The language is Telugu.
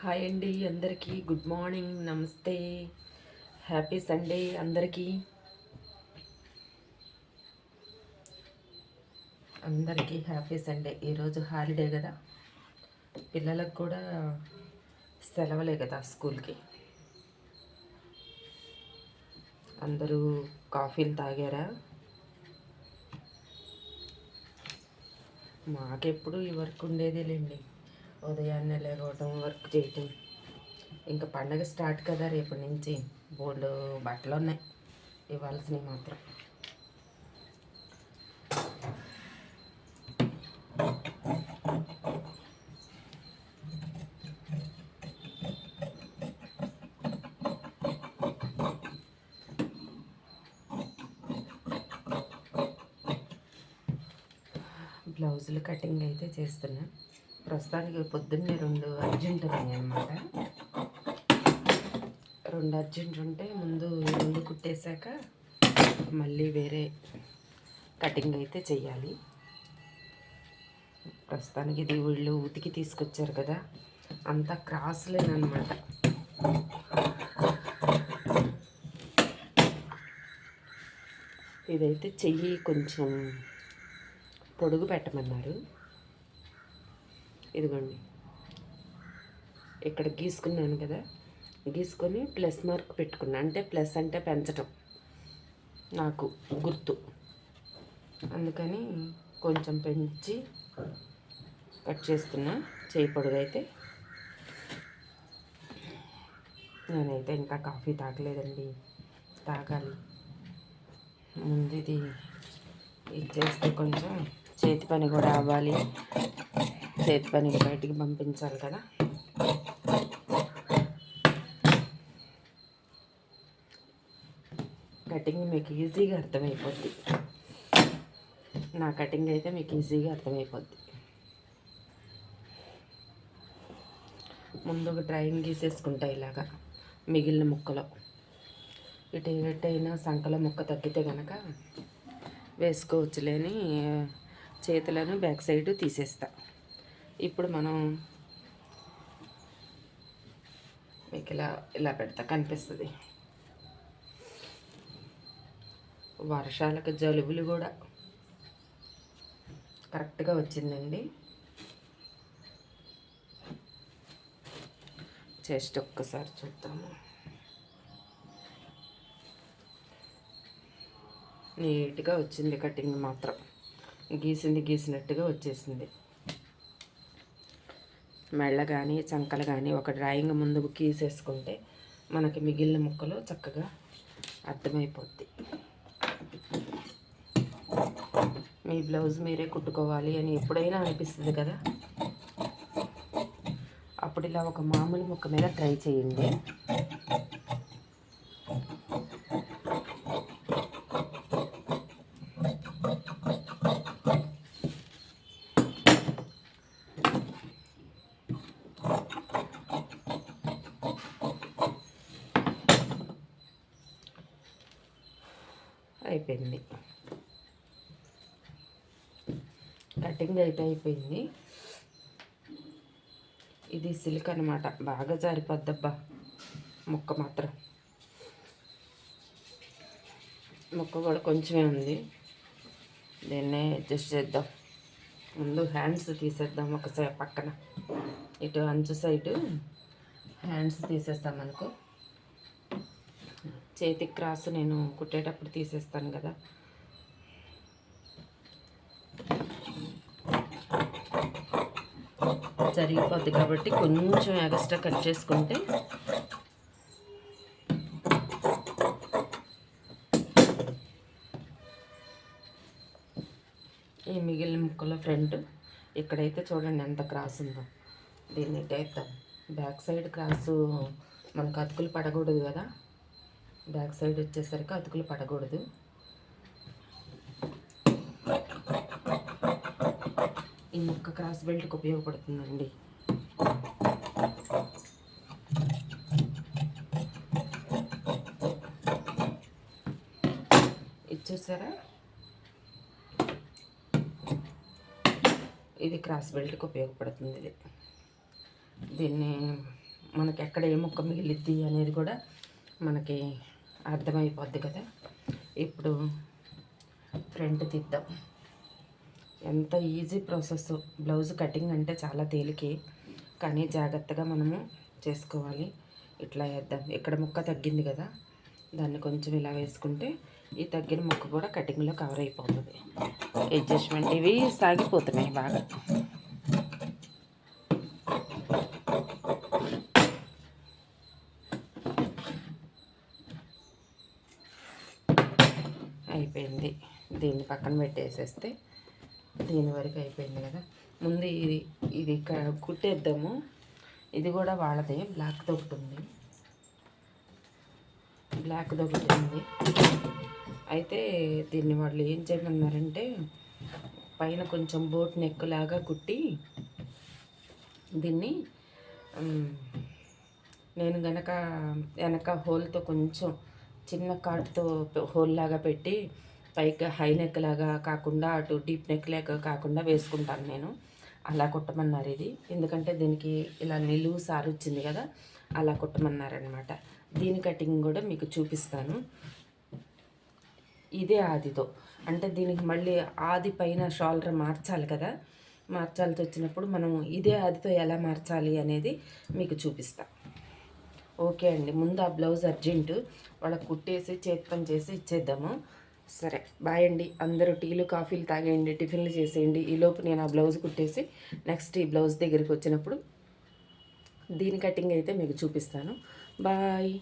హాయ్ అండి అందరికీ. Good morning. నమస్తే. హ్యాపీ సండే అందరికీ. అందరికీ హ్యాపీ సండే. ఈరోజు హాలిడే కదా. పిల్లలకు కూడా సెలవులే కదా స్కూల్కి. అందరూ కాఫీలు తాగారా? మాకెప్పుడు ఈ వర్క్ ఉండేదేలేండి. ఉదయాన్నే లేవడం వర్క్ చేయటం. ఇంకా పండగ స్టార్ట్ కదా రేపటి నుంచి. బోల్డ్ బట్టలు ఉన్నాయి. ఇవ్వాల్సినవి మాత్రం. బ్లౌజులు కటింగ్ అయితే చేస్తున్నాను ప్రస్తుతానికి పొద్దున్నే రెండు అర్జెంట్ ఉన్నాయి అన్నమాట రెండు అర్జెంట్ ఉంటే ముందు ముందు కుట్టేశాక మళ్ళీ వేరే కటింగ్ అయితే చేయాలి ప్రస్తుతానికి ఇది వీళ్ళు ఉతికి తీసుకొచ్చారు కదా అంతా క్రాస్లేనమాట ఇదైతే చెయ్యి కొంచెం పొడుగు పెట్టమన్నారు. ఇదిగోండి. ఇక్కడ గీసుకున్నాను కదా. గీసుకొని ప్లస్ మార్క్ పెట్టుకున్నాను అంటే ప్లస్ అంటే పెంచటం. నాకు గుర్తు. అందుకని కొంచెం పెంచి కట్ చేస్తున్నా. చేయి పొడుగైతే నేనైతే ఇంకా కాఫీ తాగలేదండి. తాగాలి. ముందు ఇది ఇది చేస్తే కొంచెం చేతి పని కూడా అవ్వాలి. చేతి పనికి బయటికి పంపించాలి కదా. కటింగ్ మీకు ఈజీగా అర్థమైపోద్ది. నా కటింగ్ అయితే మీకు ఈజీగా అర్థమైపోద్ది. ముందు ఒక డ్రాయింగ్ గీసేసుకుంటా ఇలాగా మిగిలిన ముక్కలో. ఇటు ఎటైనా సంకల ముక్క తగ్గితే కనుక వేసుకోవచ్చులేని చేతులను బ్యాక్ సైడ్ తీసేస్తా. ఇప్పుడు మనం మీకు ఇలా ఇలా పెడతా కనిపిస్తుంది. వర్షాలకు జలుబులు కూడా కరెక్ట్గా వచ్చిందండి. చెస్ట్ ఒక్కసారి చూద్దాము. నీట్గా వచ్చింది కటింగ్ మాత్రం. గీసింది గీసినట్టుగా వచ్చేసింది. మెళ్ళ కానీ చంకలు కానీ ఒక డ్రాయింగ్ ముందు గీసేసుకుంటే మనకి మిగిలిన ముక్కలు చక్కగా అర్థమైపోద్ది. మీ బ్లౌజ్ మీరే కుట్టుకోవాలి అని ఎప్పుడైనా అనిపిస్తుంది కదా? అప్పుడు ఇలా ఒక మామూలు ముక్క మీద ట్రై చేయండి. అయిపోయింది. కటింగ్ అయితే అయిపోయింది. ఇది సిల్క్ అనమాట బాగా జారిపోద్దబ్బా. ముక్క మాత్రం. ముక్క కూడా కొంచెమే ఉంది. దీన్నే అడ్జస్ట్ చేద్దాం. ముందు హ్యాండ్స్ తీసేద్దాం ఒకసారి పక్కన. ఇటు అంచు సైడు హ్యాండ్స్ తీసేస్తాం అనుకో. చేతి క్రాస్ నేను కుట్టేటప్పుడు తీసేస్తాను కదా. జరిగిపోద్ది కాబట్టి కొంచెం ఎక్స్ట్రా కట్ చేసుకుంటే ఈ మిగిలిన ముక్కల ఫ్రంట్ ఇక్కడైతే చూడండి ఎంత క్రాస్ ఉందో. దీన్ని ఇటేద్దాం బ్యాక్ సైడ్ క్రాసు మనకు అతుకులు పడకూడదు కదా. బ్యాక్ సైడ్ వచ్చేసరికి అతుకులు పడకూడదు. ఈ ముక్క క్రాస్ బెల్ట్కి ఉపయోగపడుతుందండి. ఇది చూసారా? ఇది క్రాస్ బెల్ట్కి ఉపయోగపడుతుంది ఇది. దీన్ని మనకి ఎక్కడ ఏ ముక్క మిగిలిద్ది అనేది కూడా మనకి అర్థమైపోద్ది కదా. ఇప్పుడు ఫ్రంట్ తీద్దాం. ఎంత ఈజీ ప్రాసెస్. బ్లౌజ్ కటింగ్ అంటే చాలా తేలికే కానీ జాగ్రత్తగా మనము చేసుకోవాలి. ఇట్లా వేద్దాం ఇక్కడ ముక్క తగ్గింది కదా. దాన్ని కొంచెం ఇలా వేసుకుంటే ఈ తగ్గిన ముక్క కూడా కటింగ్లో కవర్ అయిపోతుంది. అడ్జస్ట్మెంట్ ఇవి సాగిపోతున్నాయి బాగా. అయిపోయింది. దీన్ని పక్కన పెట్టేసేస్తే దీని వరకు అయిపోయింది కదా. ముందు ఇది ఇది కుట్టేద్దాము. ఇది కూడా వాళ్ళదే. బ్లాక్ దొక్కుతుంది బ్లాక్ దొక్కుతుంది అయితే దీన్ని వాళ్ళు ఏం చేయమన్నారంటే పైన కొంచెం బోట్ నెక్కులాగా కుట్టి దీన్ని నేను గనక వెనక హోల్తో కొంచెం చిన్న కాటుతో హోల్ లాగా పెట్టి పైకి హై నెక్ లాగా కాకుండా అటు డీప్ నెక్ లాగా కాకుండా వేసుకుంటాను నేను. అలా కుట్టమన్నారు ఇది. ఎందుకంటే దీనికి ఇలా నిలువు సారు వచ్చింది కదా అలా కుట్టమన్నారనమాట దీని కటింగ్ కూడా మీకు చూపిస్తాను. ఇదే ఆదితో. అంటే దీనికి మళ్ళీ ఆది పైన షోల్డర్ మార్చాలి కదా మార్చాల్సి వచ్చినప్పుడు మనం ఇదే ఆదితో ఎలా మార్చాలి అనేది మీకు చూపిస్తాను ఓకే అండి. ముందు ఆ బ్లౌజ్ అర్జెంటు. వాళ్ళకి కుట్టేసి చేతి పని చేసి ఇచ్చేద్దాము. సరే బాయ్ అండి. అందరూ టీలు కాఫీలు తాగేయండి టిఫిన్లు చేసేయండి. ఈలోపు నేను ఆ బ్లౌజ్ కుట్టేసి నెక్స్ట్ ఈ బ్లౌజ్ దగ్గరికి వచ్చినప్పుడు దీని కటింగ్ అయితే మీకు చూపిస్తాను. బాయ్.